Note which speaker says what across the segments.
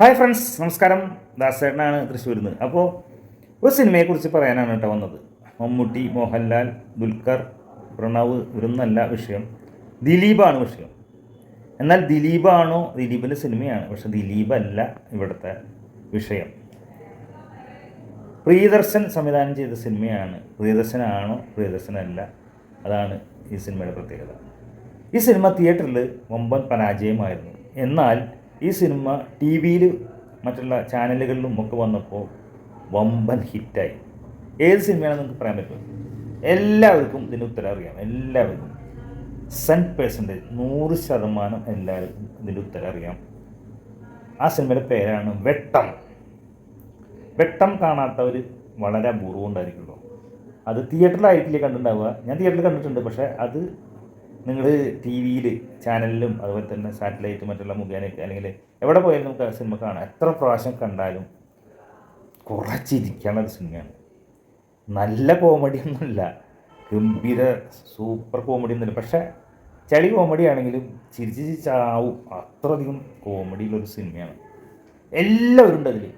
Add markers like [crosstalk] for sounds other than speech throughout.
Speaker 1: Hi friends നമസ്കാരം. ദാസേട്ടനാണ് തൃശ്ശൂരിൽ നിന്ന് അപ്പോൾ ഒരു സിനിമയെക്കുറിച്ച് പറയാനാണ് കേട്ടോ വന്നത്. മമ്മൂട്ടി മോഹൻലാൽ ദുൽഖർ പ്രണവ് ഇവരൊന്നല്ല വിഷയം. ദിലീപാണ് വിഷയം. എന്നാൽ ദിലീപാണോ ദിലീപിന്റെ സിനിമയാണ് പക്ഷെ ദിലീപല്ല ഇവിടുത്തെ വിഷയം. പ്രിയദർശൻ സംവിധാനം ചെയ്ത സിനിമയാണ്. പ്രിയദർശനാണോ പ്രിയദർശനല്ല അതാണ് ഈ സിനിമയുടെ പ്രത്യേകത. ഈ സിനിമ തിയേറ്ററിൽ വമ്പൻ പരാജയമായിരുന്നു. എന്നാൽ ഈ സിനിമ ടി വിയിൽ മറ്റുള്ള ചാനലുകളിലും ഒക്കെ വന്നപ്പോൾ വമ്പൻ ഹിറ്റായി. ഏത് സിനിമയാണെന്ന് നിങ്ങൾക്ക് പറയാൻ പറ്റും എല്ലാവർക്കും ഇതിന് ഉത്തരം അറിയാം. എല്ലാവർക്കും. സെൻ പേഴ്സന്റേജ് നൂറ് ശതമാനം എല്ലാവർക്കും ഇതിന്റെ ഉത്തരം അറിയാം. ആ സിനിമയുടെ പേരാണ് വെട്ടം. വെട്ടം കാണാത്തവർ വളരെ അപൂർവം ഉണ്ടായിരിക്കുള്ളൂ അത് തിയേറ്ററിലായിരിക്കില്ല കണ്ടിട്ടുണ്ടാവുക? ഞാൻ തിയേറ്ററിൽ കണ്ടിട്ടുണ്ട് പക്ഷേ അത് നിങ്ങൾ ടി വിയിൽ ചാനലിലും അതുപോലെ തന്നെ സാറ്റലൈറ്റ് മറ്റുള്ള മുഖേനയൊക്കെ അല്ലെങ്കിൽ എവിടെ പോയാലും നമുക്ക് സിനിമ കാണാം. എത്ര പ്രാവശ്യം കണ്ടാലും കുറേ ചിരിക്കാനുള്ള ഒരു സിനിമയാണ്. നല്ല കോമഡി ഒന്നുമില്ല. ഗംഭീര സൂപ്പർ കോമഡി ഒന്നുമില്ല. പക്ഷേ ചളി കോമഡി ആണെങ്കിലും ചിരിച്ച് ചിരിച്ചാവും അത്രയധികം കോമഡിയുള്ളൊരു സിനിമയാണ്. എല്ലാവരും ഉണ്ട് അതിൽ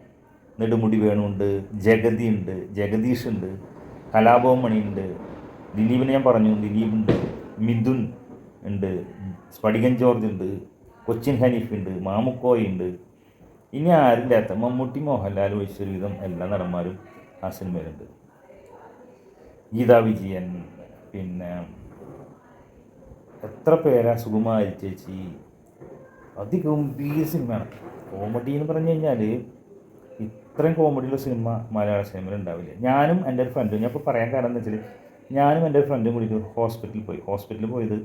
Speaker 1: നെടുമുടി വേണുണ്ട് ജഗതി ഉണ്ട് ജഗദീഷ് ഉണ്ട് കലാഭവൻ മണിയുണ്ട് ദിലീപിനെ ഞാൻ പറഞ്ഞു ദിലീപുണ്ട്. മിഥുൻ ഉണ്ട് സ്ഫടികൻ ജോർജ് ഉണ്ട് കൊച്ചിൻ ഹനീഫ് ഉണ്ട് മാമുക്കോയ് ഉണ്ട്. ഇനി ആരില്ലാത്ത മമ്മൂട്ടി മോഹൻലാൽ ഒഴിച്ചൊരുവിധം എല്ലാ നടന്മാരും ആ സിനിമയിലുണ്ട്. ഗീതാ വിജയൻ പിന്നെ എത്ര പേരാ സുകുമാരി ചേച്ചി? അതിഗംഭീര സിനിമയാണ്. കോമഡി എന്ന് പറഞ്ഞു കഴിഞ്ഞാൽ ഇത്രയും കോമഡിയുള്ള സിനിമ മലയാള സിനിമയിൽ ഉണ്ടാവില്ല. ഞാനും എന്റെ ഒരു ഫ്രണ്ടും ഞാൻ ഇപ്പോൾ പറയാൻ കാരണം എന്താ വെച്ചാൽ ഞാനും എന്റെ ഫ്രണ്ടും കൂടി ഹോസ്പിറ്റലിൽ പോയി. ഹോസ്പിറ്റലിൽ പോയത്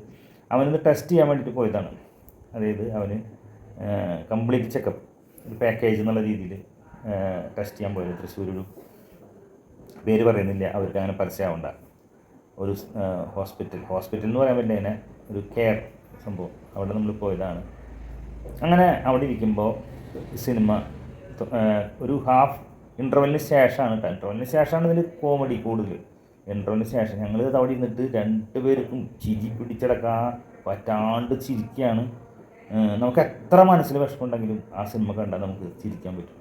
Speaker 1: അവനൊന്ന് ടെസ്റ്റ് ചെയ്യാൻ വേണ്ടിയിട്ട് പോയതാണ്. അതായത് അവന് കംപ്ലീറ്റ് ചെക്കപ്പ് ഒരു പാക്കേജ് എന്നുള്ള രീതിയിൽ ടെസ്റ്റ് ചെയ്യാൻ പോയത് തൃശ്ശൂർ ഒരു പേര് പറയുന്നില്ല അവർക്ക് അങ്ങനെ പരസ്യമാവണ്ട ഒരു ഹോസ്പിറ്റൽ ഹോസ്പിറ്റൽ എന്ന് പറയാൻ പറ്റില്ല അതിനെ ഒരു കെയർ സംഭവം. അവിടെ നമ്മൾ പോയതാണ്. അങ്ങനെ അവിടെ ഇരിക്കുമ്പോൾ സിനിമ ഒരു ഹാഫ് ഇന്റർവെല്ലിന് ശേഷമാണ് കേട്ടോ. ഇന്റർവെല്ലിന് ശേഷമാണ് ഇതിൽ കോമഡി കൂടുതൽ ഇന്റർവെല്ലിന് ശേഷം ഞങ്ങൾ അവിടെ ഇരുന്നിട്ട് രണ്ട് പേർക്കും ചിരി പിടിച്ചടക്കാൻ പറ്റാണ്ട് ചിരിക്കുകയാണ്. നമുക്ക് എത്ര മനസ്സിൽ വിഷമമുണ്ടെങ്കിലും ആ സിനിമ കണ്ടാൽ നമുക്ക് ചിരിക്കാൻ പറ്റും.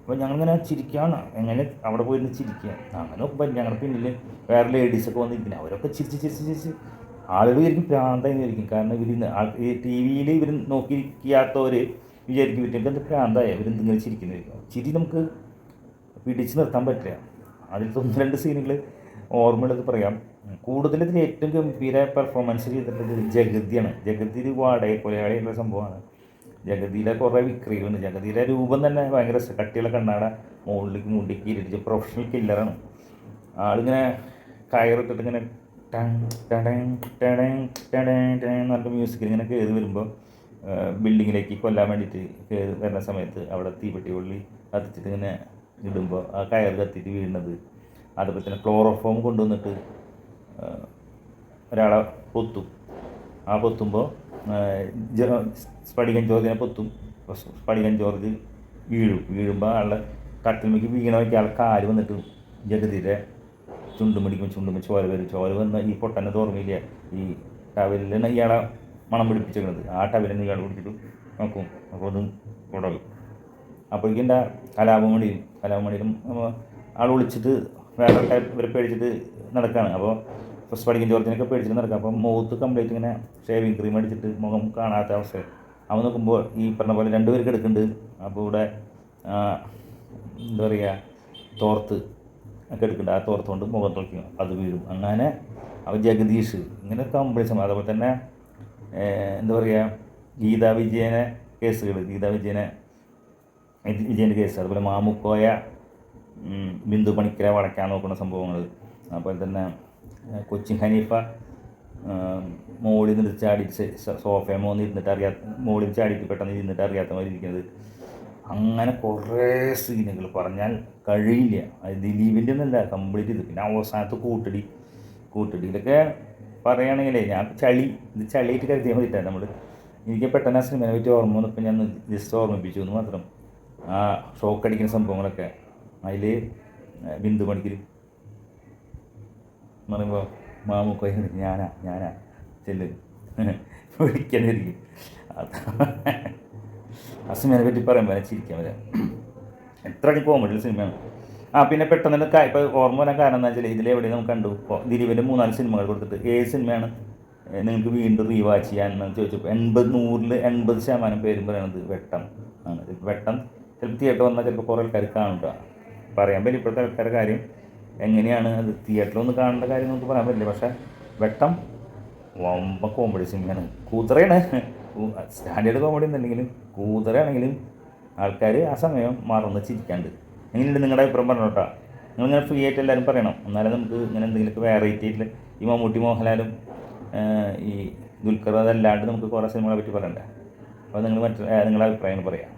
Speaker 1: അപ്പോൾ ഞങ്ങളിങ്ങനെ ചിരിക്കുകയാണ്. എങ്ങനെ അവിടെ പോയിരുന്ന് ചിരിക്കുക? അങ്ങനെ ഞങ്ങളുടെ പിന്നിൽ വേറെ ലേഡീസൊക്കെ വന്നിരിക്കുന്നത് അവരൊക്കെ ചിരിച്ച് ചിരിച്ച് ചിരിച്ച് ആളുകൾ വിചാരിക്കും പ്രാന്തായി വിചാരിക്കും. കാരണം ഇവർ ടി വിയിൽ ഇവർ നോക്കിയിരിക്കാത്തവർ വിചാരിക്കും ഇവർക്ക് എന്ത് പ്രാന്തായ ഇവരെന്തെങ്കിലും ചിരിക്കുന്നതായിരിക്കും ചിരി നമുക്ക് പിടിച്ച് നിർത്താൻ പറ്റില്ല. അതിൽ ഒന്ന് രണ്ട് സീനുകൾ ഓർമ്മയുള്ളത് പറയാം. കൂടുതൽ ഇതിൽ ഏറ്റവും ഗംഭീര പെർഫോമൻസ് ചെയ്തിട്ടുള്ളത് ജഗതിയാണ്. ജഗതി ഒരു വാടക കൊലയാളിയുള്ള സംഭവമാണ്. ജഗതിയിലെ കുറേ വിക്രികളുണ്ട്. ജഗതിയിലെ രൂപം തന്നെ ഭയങ്കര കട്ടിയുള്ള കണ്ണാട മുകളിലേക്ക് മുണ്ടിക്ക് ഇരിച്ച് പ്രൊഫഷണൽ കില്ലറാണ് ആളിങ്ങനെ കയറിട്ടിട്ട് ഇങ്ങനെ എന്നൊക്കെ മ്യൂസിക്കിൽ ഇങ്ങനെ കയറി വരുമ്പോൾ ബിൽഡിങ്ങിലേക്ക് കൊല്ലാൻ വേണ്ടിയിട്ട് കയറി വരുന്ന സമയത്ത് അവിടെ തീപ്പെട്ടി കൊള്ളി കത്തിച്ചിട്ട് ഇങ്ങനെ ഇടുമ്പോൾ ആ കയർ കത്തിയിട്ട് വീഴുന്നത് അതുപോലെ തന്നെ ക്ലോറോഫോം കൊണ്ടുവന്നിട്ട് ഒരാളെ പൊത്തും. ആ പൊത്തുമ്പോൾ സ്പടികൻ ജോർജിനെ പൊത്തും. സ്പടികൻ ജോർജ് വീഴും. വീഴുമ്പോൾ ആളുടെ കട്ടിലേക്ക് വീണ വയ്ക്ക് ആൾ കാൽ വന്നിട്ട് ജഗതിരെ ചുണ്ടും ചുണ്ടുമ്പോൾ ചുണ്ടും ചോര വരും. ചോര വന്ന ഈ പൊട്ടനെ ഓർമ്മയില്ല? ഈ ടവലിലാണ് ഇയാളെ മണം പിടിപ്പിച്ചിരിക്കുന്നത് ആ ടവലിന് ഇയാൾ പിടിച്ചിട്ട് നോക്കും. അപ്പോൾ അതും തുടങ്ങും അപ്പോഴേക്കും എന്റെ കലാപമണിയും കലാപമണിയിലും ആൾ വിളിച്ചിട്ട് വേറെ ഇവരെ പേടിച്ചിട്ട് നടക്കുകയാണ് അപ്പോൾ ഫസ്റ്റ് പഠിക്കുന്ന ജോർജിനൊക്കെ പേടിച്ചിട്ട് നടക്കുക അപ്പോൾ മുഖത്ത് കംപ്ലീറ്റ് ഇങ്ങനെ ഷേവിങ് ക്രീം അടിച്ചിട്ട് മുഖം കാണാത്ത അവസ്ഥ. അവൻ നോക്കുമ്പോൾ ഈ പറഞ്ഞ പോലെ രണ്ടുപേർക്ക് എടുക്കുന്നുണ്ട്. അപ്പോൾ ഇവിടെ എന്താ പറയുക തോർത്ത് ഒക്കെ എടുക്കുന്നുണ്ട്. ആ തോർത്ത് കൊണ്ട് മുഖം തുളയ്ക്കും. അത് വീഴും. അങ്ങനെ അവൻ ജഗദീഷ് ഇങ്ങനെ കംപ്ലീറ്റ് അതുപോലെ തന്നെ എന്താ പറയുക ഗീതാ വിജയനെ കേസുകൾ ഗീതാ വിജയനെ വിജയന്റെ കേസ്. അതുപോലെ മാമുക്കോയ ബിന്ദു പണിക്കരെ വടക്കാൻ നോക്കുന്ന സംഭവങ്ങൾ അതുപോലെ തന്നെ കൊച്ചിൻ ഹനീഫ മോളിൽ നിന്ന് ചാടിച്ച് സോഫയെ മോന്ന് ഇരുന്നിട്ട് അറിയാത്ത മോളിൽ ചാടിയിട്ട് പെട്ടെന്ന് ഇരുന്നിട്ട് അറിയാത്ത മാതിരി ഇരിക്കുന്നത് അങ്ങനെ കുറേ സീനുകൾ പറഞ്ഞാൽ കഴിയില്ല. അത് ദിലീപിന്റെ ഒന്നല്ല കംപ്ലീറ്റ് ഇത്. പിന്നെ അവസാനത്ത് കൂട്ടടി. കൂട്ടടിയിലൊക്കെ പറയുകയാണെങ്കിലേ ഞാൻ ചളി ഇത് ചളിയായിട്ട് കരുതിയാൽ മതിട്ടാണ് നമ്മൾ എനിക്ക് പെട്ടെന്ന് ആ സിനിമയെ പറ്റി ഓർമ്മ വന്നപ്പോൾ ഞാൻ ജസ്റ്റ് ഓർമ്മിപ്പിച്ചു എന്ന് മാത്രം. ആ ഷോക്ക് അടിക്കുന്ന സംഭവങ്ങളൊക്കെ. അതിൽ ബിന്ദു പണിക്കർ എന്ന് പറയുമ്പോൾ മാമുക്കോയ ഞാനാ ഞാനാ ചെല്ല്. [laughs] വിളിക്കാനിരിക്കും ആ [laughs] സിനിമയെ പറ്റി പറയുമ്പോൾ എനിക്ക് ചിരിക്കാൻ വരാം എത്ര കോമഡി സിനിമയാണ് ആ പിന്നെ പെട്ടെന്ന് തന്നെ ഇപ്പോൾ ഓർമ്മ വരാൻ കാരണം എന്താ വെച്ചാൽ ഇതിലെവിടെ നമുക്ക് കണ്ടു. ദിലീപിന്റെ മൂന്നാൽ സിനിമകൾ കൊടുത്തിട്ട് ഏത് സിനിമയാണ് നിങ്ങൾക്ക് വീണ്ടും റീവാച്ച് ചെയ്യാനെന്ന് ചോദിച്ചപ്പോൾ എൺപത് നൂറിൽ എൺപത് ശതമാനം പേരും പറയുന്നത് വെട്ടം ആണ്. വെട്ടം ചിലപ്പോൾ തിയേറ്റർ വന്നാൽ ചിലപ്പോൾ കുറേ ആൾക്കാർ കാണുക പറയാൻ പറ്റില്ല ഇപ്പോഴത്തെ ആൾക്കാരുടെ കാര്യം എങ്ങനെയാണ്? അത് തിയേറ്ററിൽ ഒന്ന് കാണേണ്ട കാര്യം നമുക്ക് പറയാൻ പറ്റില്ല. പക്ഷേ വെട്ടം വമ്പ കോമഡി സിനിമയാണ് കൂതറയാണ്. സ്റ്റാൻഡേർഡ് കോമഡി എന്നുണ്ടെങ്കിലും കൂതറയാണെങ്കിലും ആൾക്കാർ ആ സമയം മറന്ന് ചിരിക്കാണ്ട്. എങ്ങനെയുണ്ട് നിങ്ങളുടെ അഭിപ്രായം പറഞ്ഞു കേട്ടോ നിങ്ങളിങ്ങനെ ഫ്രീ ആയിട്ട് എല്ലാവരും പറയണം. എന്നാലേ നമുക്ക് ഇങ്ങനെ എന്തെങ്കിലുമൊക്കെ വെറൈറ്റി ആയിട്ടുള്ള ഈ മമ്മൂട്ടി മോഹൻലാലും ഈ ദുൽഖർ അതല്ലാണ്ട് നമുക്ക് കുറേ സിനിമകളെ പറ്റി പറയണ്ടേ? അപ്പോൾ നിങ്ങൾ മറ്റു നിങ്ങളുടെ അഭിപ്രായങ്ങൾ പറയാം.